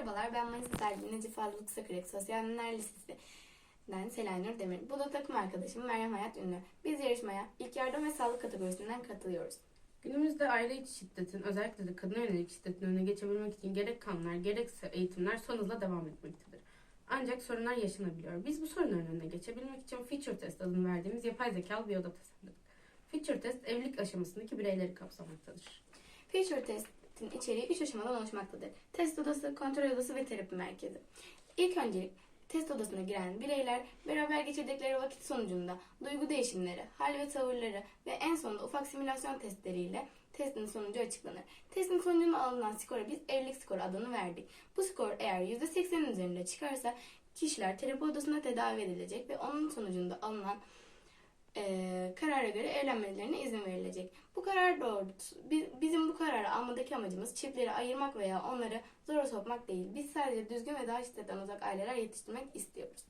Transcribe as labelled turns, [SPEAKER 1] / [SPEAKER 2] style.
[SPEAKER 1] Merhabalar, ben Manisa Selvi Necip Fazıl Kısakürek Sosyal Bilimler Lisesi'nden Selenur Demir. Bu da takım arkadaşım Meryem Hayat Ünlü. Biz yarışmaya ilk yardım ve sağlık kategorisinden katılıyoruz.
[SPEAKER 2] Günümüzde aile içi şiddetin, özellikle de kadına yönelik şiddetin önüne geçebilmek için gerek kanunlar gerekse eğitimler son hızla devam etmektedir. Ancak sorunlar yaşanabiliyor. Biz bu sorunların önüne geçebilmek için Feature Test adını verdiğimiz yapay zekalı bir oda tasarladık. Feature Test evlilik aşamasındaki bireyleri kapsamaktadır.
[SPEAKER 1] Feature Test'in içeriği 3 aşamadan oluşmaktadır. Test odası, kontrol odası ve terapi merkezi. İlk öncelik test odasına giren bireyler beraber geçirdikleri vakit sonucunda duygu değişimleri, hal ve tavırları ve en sonunda ufak simülasyon testleriyle testin sonucu açıklanır. Testin sonucunda alınan skora biz evlilik skoru adını verdik. Bu skor eğer %80'in üzerinde çıkarsa kişiler terapi odasında tedavi edilecek ve onun sonucunda alınan eee, karara göre evlenmelerine izin verilecek. Bu karar doğrultusu, bi- bizim bu kararı almadaki amacımız çiftleri ayırmak veya onları zora sokmak değil. Biz sadece düzgün ve daha şiddetten uzak aileler yetiştirmek istiyoruz.